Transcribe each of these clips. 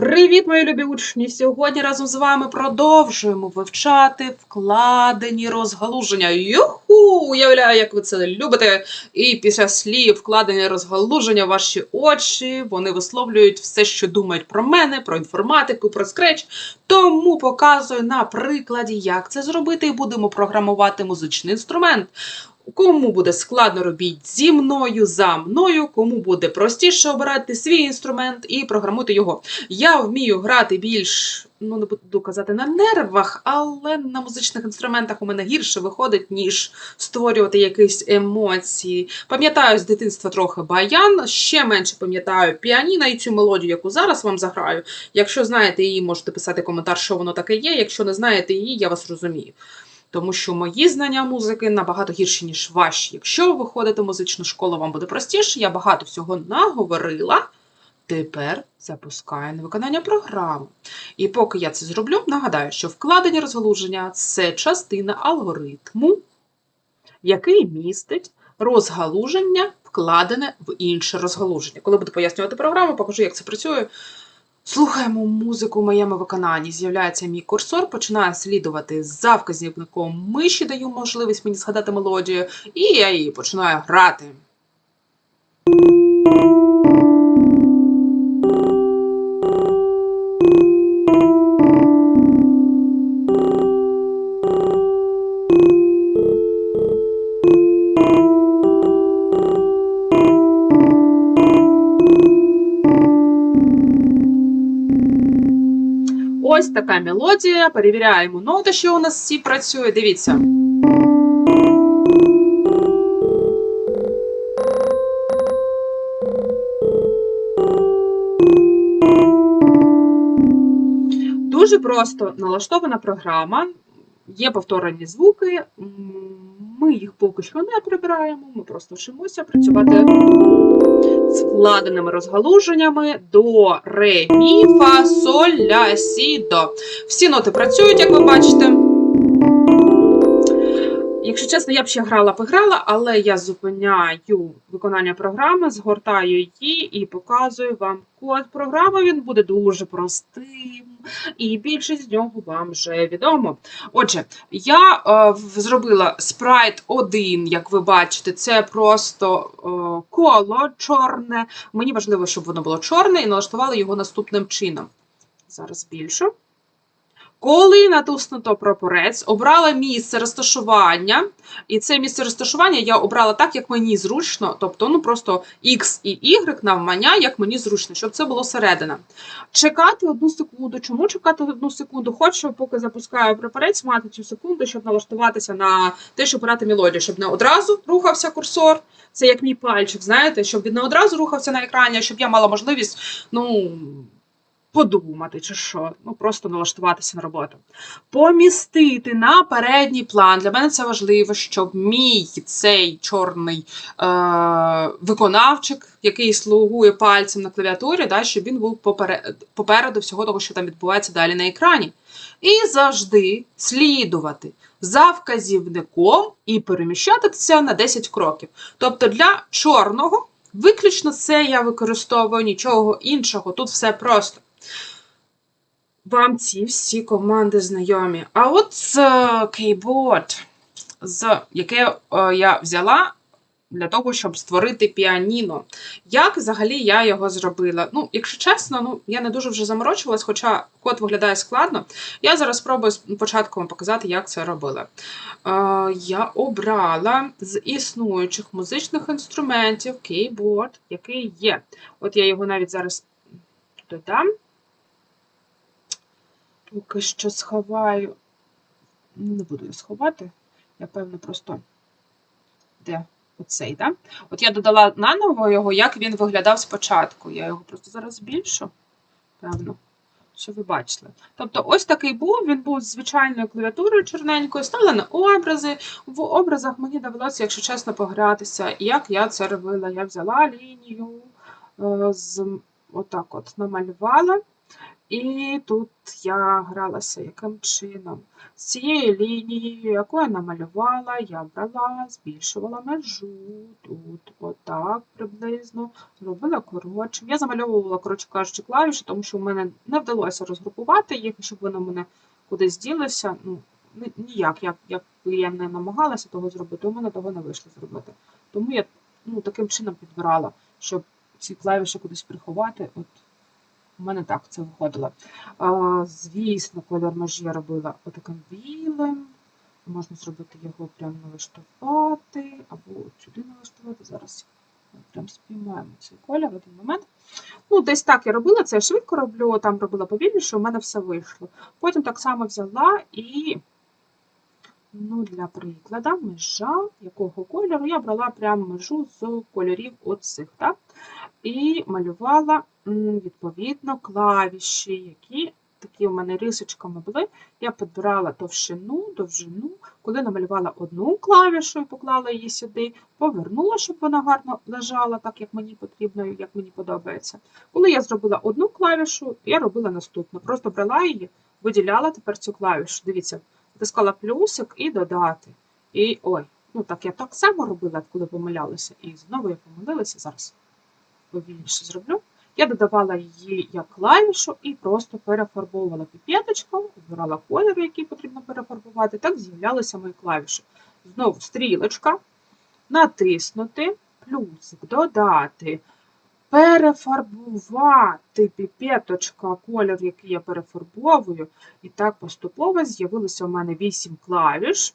Привіт, мої любі учні! Сьогодні разом з вами продовжуємо вивчати вкладені розгалуження. Юху! Уявляю, як ви це любите. І після слів вкладені розгалуження ваші очі вони висловлюють все, що думають про мене, про інформатику, про скреч. Тому показую на прикладі, як це зробити, і будемо програмувати музичний інструмент. Кому буде складно робіть зі мною, за мною, кому буде простіше обирати свій інструмент і програмуйте його. Я вмію грати більш, ну не буду казати на нервах, але на музичних інструментах у мене гірше виходить, ніж створювати якісь емоції. Пам'ятаю з дитинства трохи баян, ще менше пам'ятаю піаніно і цю мелодію, яку зараз вам заграю. Якщо знаєте її, можете писати коментар, що воно таке є. Якщо не знаєте її, я вас розумію. Тому що мої знання музики набагато гірші, ніж ваші. Якщо ви ходите в музичну школу, вам буде простіше. Я багато всього наговорила. Тепер запускаю на виконання програми. І поки я це зроблю, нагадаю, що вкладені розгалуження це частина алгоритму, який містить розгалуження, вкладене в інше розгалуження. Коли буду пояснювати програму, покажу, як це працює. Слухаємо музику в моєму виконанні. З'являється мій курсор, починаю слідувати за вказівником миші, даю можливість мені згадати мелодію, і я її починаю грати. Ось така мелодія. Перевіряємо ноти, що у нас всі працює. Дивіться. Дуже просто налаштована програма. Є повторені звуки. Ми їх поки що не прибираємо. Ми просто вчимося працювати з вкладеними розгалуженнями до, ре, мі, фа, соль, ля, сі, до. Всі ноти працюють, як ви бачите. Якщо чесно, я б ще грала пограла, але я зупиняю виконання програми, згортаю її і показую вам код програми. Він буде дуже простим, і більшість з нього вам вже відомо. Отже, я е, зробила спрайт 1, як ви бачите, це просто е, коло чорне. Мені важливо, щоб воно було чорне, і налаштувала його наступним чином. Зараз більшу. Коли натиснуто прапорець, обрала місце розташування, і це місце розташування я обрала так, як мені зручно, тобто ну просто X і Y навмання, як мені зручно, щоб це було середина. Чекати одну секунду. Чому чекати одну секунду? Хочу, поки запускаю прапорець, мати цю секунду, щоб налаштуватися на те, щоб брати мелодію, щоб не одразу рухався курсор. Це як мій пальчик, знаєте, щоб він не одразу рухався на екрані, щоб я мала можливість, ну. Подумати, чи що, ну просто налаштуватися на роботу. Помістити на передній план. Для мене це важливо, щоб мій цей чорний е- виконавчик, який слугує пальцем на клавіатурі, да, щоб він був попере- попереду всього того, що там відбувається далі на екрані. І завжди слідувати за вказівником і переміщатися на 10 кроків. Тобто для чорного виключно це я використовую нічого іншого. Тут все просто. Вам ці всі команди знайомі. А от з кейборд, з яке е, я взяла для того, щоб створити піаніно. Як взагалі я його зробила? Ну, якщо чесно, ну я не дуже вже заморочувалась, хоча код виглядає складно. Я зараз спробую спочатку вам показати, як це робила. Е, я обрала з існуючих музичних інструментів кейборд, який є. От я його навіть зараз додам. Поки що сховаю. Не буду його сховати. Я, певно, просто де оцей, так? От я додала наново його, як він виглядав спочатку. Я його просто зараз збільшу, певно, що ви бачили. Тобто, ось такий був, він був з звичайною клавіатурою чорненькою, стали на образи. В образах мені довелося, якщо чесно, погратися. Як я це робила? Я взяла лінію е, з отак от намалювала. І тут я гралася яким чином. З цією лінією, яку я намалювала, я брала, збільшувала межу тут, отак приблизно, робила коротшим. Я замальовувала, коротше кажучи, клавіші, тому що в мене не вдалося розгрупувати їх, щоб вони в мене кудись ділися. Ну, ніяк, як, як я не намагалася того зробити, у мене того не вийшло зробити. Тому я ну, таким чином підбирала, щоб ці клавіші кудись приховати. От у мене так це виходило. Звісно, кольор межі я робила отаким білим. Можна зробити його прямо налаштувати, або сюди налаштувати. Зараз прям спіймаємо цей колір в один момент. Ну, десь так я робила, це я швидко роблю, там робила повільніше, у мене все вийшло. Потім так само взяла і, ну, для прикладу, межа якого кольору, я брала прямо межу з кольорів оцих, так? І малювала, відповідно, клавіші, які такі у мене рисочками були. Я підбирала товщину, довжину. Коли намалювала одну клавішу і поклала її сюди, повернула, щоб вона гарно лежала, так як мені потрібно, як мені подобається. Коли я зробила одну клавішу, я робила наступну. Просто брала її, виділяла тепер цю клавішу. Дивіться, натискала плюсик і додати. І ой, ну так я так само робила, коли помилялася. І знову я помилилася зараз повільніше зроблю. Я додавала її як клавішу і просто перефарбовувала піпеточком, обирала колір, який потрібно перефарбувати. Так з'являлися мої клавіші. Знову стрілочка, натиснути, плюсик, додати, перефарбувати піпеточка, колір, який я перефарбовую. І так поступово з'явилося у мене 8 клавіш.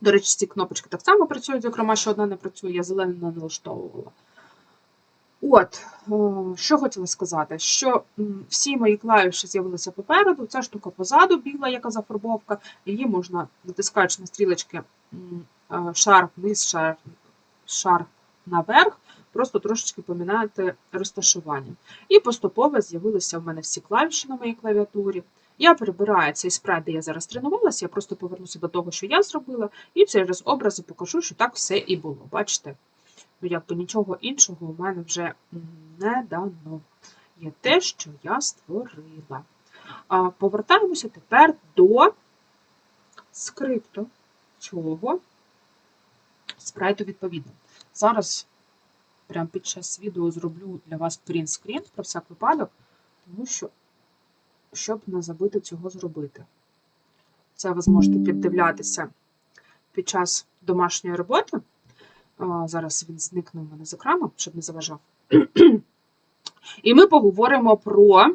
До речі, ці кнопочки так само працюють, зокрема, що одна не працює, я зелену не налаштовувала. От, е, що хотіла сказати, що всі мої клавіші з'явилися попереду, ця штука позаду, біла, яка зафарбовка, її можна, натискаючи на стрілочки е, шар вниз, шар, шар наверх, просто трошечки поміняти розташування. І поступово з'явилися в мене всі клавіші на моїй клавіатурі. Я перебираю цей спрайт, де я зараз тренувалася, я просто повернуся до того, що я зробила, і через образи покажу, що так все і було. Бачите? Ну, якби нічого іншого у мене вже не дано. Є те, що я створила. А, повертаємося тепер до скрипту цього спрайту відповідно. Зараз, прямо під час відео, зроблю для вас принт-скрін про всяк випадок, тому що, щоб не забути цього зробити. Це ви зможете піддивлятися під час домашньої роботи. Зараз він зникне у мене з екрану, щоб не заважав. І ми поговоримо про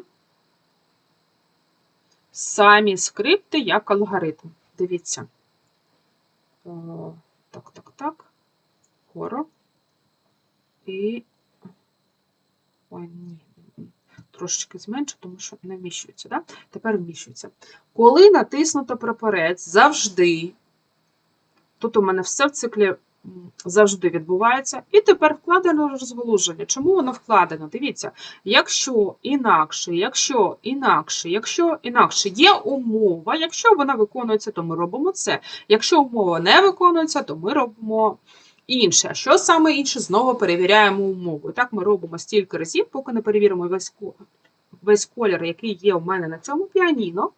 самі скрипти як алгоритм. Дивіться. Е, Так, так, так. Хоро. І. Ой, ні. Трошечки зменшу, тому що не вміщується. Да? Тепер вміщується. Коли натиснуто прапорець, завжди. Тут у мене все в циклі завжди відбувається. І тепер вкладено розголуження. Чому воно вкладено? Дивіться, якщо інакше, якщо інакше, якщо інакше є умова, якщо вона виконується, то ми робимо це. Якщо умова не виконується, то ми робимо інше. Що саме інше? Знову перевіряємо умову. І так ми робимо стільки разів, поки не перевіримо весь, весь колір, який є у мене на цьому піаніно.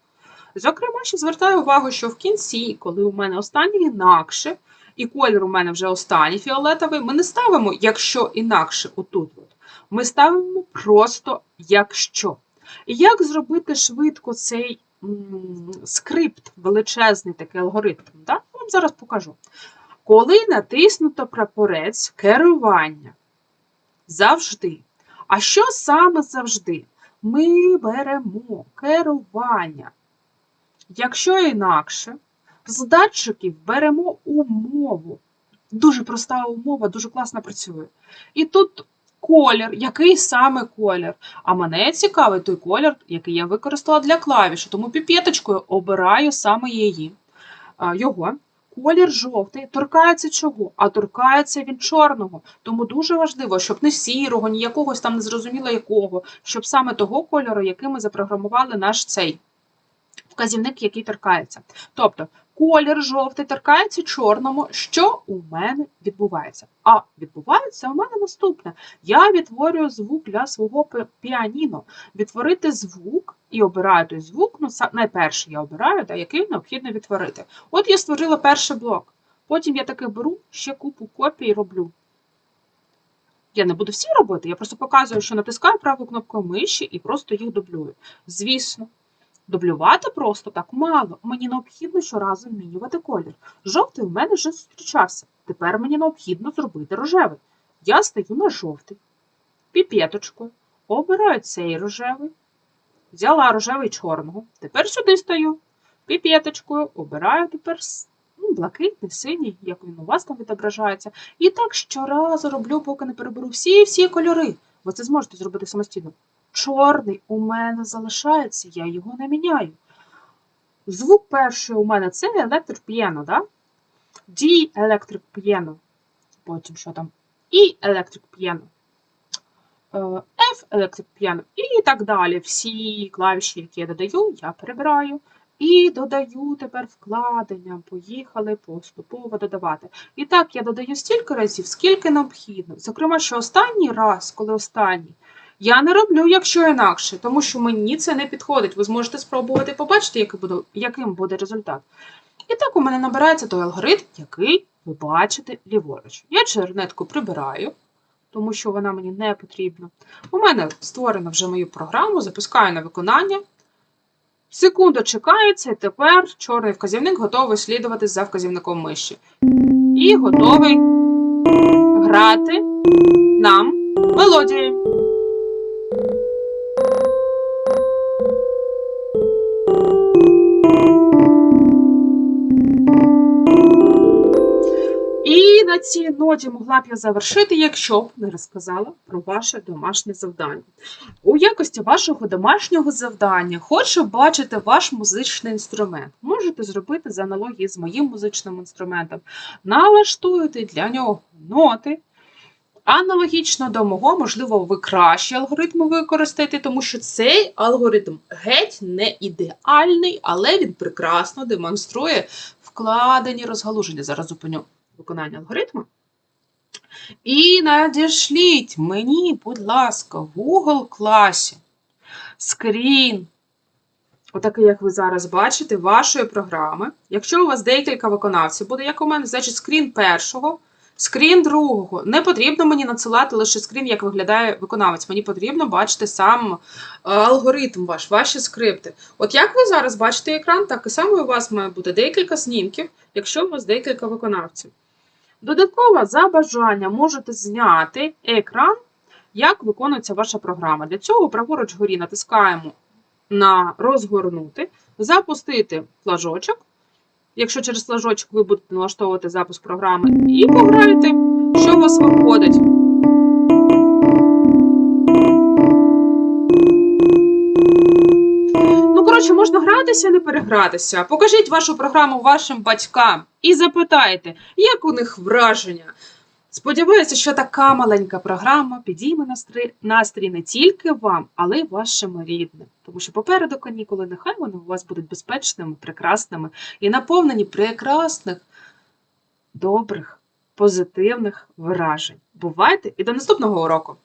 Зокрема, ще звертаю увагу, що в кінці, коли у мене останнє інакше, і колір у мене вже останній фіолетовий, ми не ставимо, якщо інакше, отут. От. Ми ставимо просто якщо. І як зробити швидко цей скрипт, величезний такий алгоритм? Я вам зараз покажу. Коли натиснуто прапорець керування, завжди. А що саме завжди? Ми беремо керування. Якщо інакше, з датчиків беремо умову. Дуже проста умова, дуже класно працює. І тут колір, який саме колір. А мене цікавий той колір, який я використала для клавіші, тому піпеточкою обираю саме її. його. Колір жовтий торкається чого? А торкається він чорного. Тому дуже важливо, щоб не сірого, ні якогось там незрозуміло якого, щоб саме того кольору, який ми запрограмували наш цей вказівник, який торкається. Тобто колір жовтий торкається чорному, що у мене відбувається? А відбувається у мене наступне. Я відтворюю звук для свого піаніно. Відтворити звук і обираю той звук. Ну, найперше я обираю, да, який необхідно відтворити. От я створила перший блок. Потім я таки беру ще купу копій роблю. Я не буду всі робити, я просто показую, що натискаю праву кнопку миші і просто їх дублюю. Звісно, дублювати просто так мало. Мені необхідно щоразу змінювати колір. Жовтий у мене вже зустрічався. Тепер мені необхідно зробити рожевий. Я стаю на жовтий, піпеточкою, обираю цей рожевий, взяла рожевий чорного. Тепер сюди стаю, піпеточкою, обираю тепер ну, блакитний, синій, як він у вас там відображається. І так щоразу роблю, поки не переберу всі-всі кольори. Ви це зможете зробити самостійно. Чорний у мене залишається, я його не міняю. Звук перший у мене це Electric Piano, да? D Electric Piano. Потім що там? E Electric Piano. е, F Electric Piano і так далі. Всі клавіші, які я додаю, я перебираю. І додаю тепер вкладення. Поїхали поступово додавати. І так, я додаю стільки разів, скільки необхідно. Зокрема, що останній раз, коли останній, я не роблю, якщо інакше, тому що мені це не підходить. Ви зможете спробувати побачити, яким буде результат. І так у мене набирається той алгоритм, який ви бачите ліворуч. Я чернетку прибираю, тому що вона мені не потрібна. У мене створено вже мою програму, запускаю на виконання. Секунду чекається, і тепер чорний вказівник готовий слідувати за вказівником миші. І готовий грати нам мелодії. І на цій ноті могла б я завершити, якщо б не розказала про ваше домашнє завдання. У якості вашого домашнього завдання хочу бачити ваш музичний інструмент. Можете зробити за аналогії з моїм музичним інструментом. Налаштуєте для нього ноти. Аналогічно до мого, можливо, ви кращі алгоритми використаєте, тому що цей алгоритм геть не ідеальний, але він прекрасно демонструє вкладені розгалуження. Зараз зупиню виконання алгоритму. І надішліть мені, будь ласка, в Google класі скрін, отакий, як ви зараз бачите, вашої програми. Якщо у вас декілька виконавців, буде як у мене, значить скрін першого, скрін другого. Не потрібно мені надсилати лише скрін, як виглядає виконавець. Мені потрібно бачити сам е, алгоритм ваш, ваші скрипти. От як ви зараз бачите екран, так і саме у вас має бути декілька снімків, якщо у вас декілька виконавців. Додатково, за бажанням можете зняти екран, як виконується ваша програма. Для цього праворуч горі натискаємо на розгорнути, запустити флажочок. Якщо через флажочок ви будете налаштовувати запуск програми, і пограйте, що у вас виходить. Коротше, можна гратися, не перегратися. Покажіть вашу програму вашим батькам і запитайте, як у них враження. Сподіваюся, що така маленька програма підійме настрій, настрій не тільки вам, але й вашим рідним. Тому що попереду канікули, нехай вони у вас будуть безпечними, прекрасними і наповнені прекрасних, добрих, позитивних вражень. Бувайте і до наступного уроку!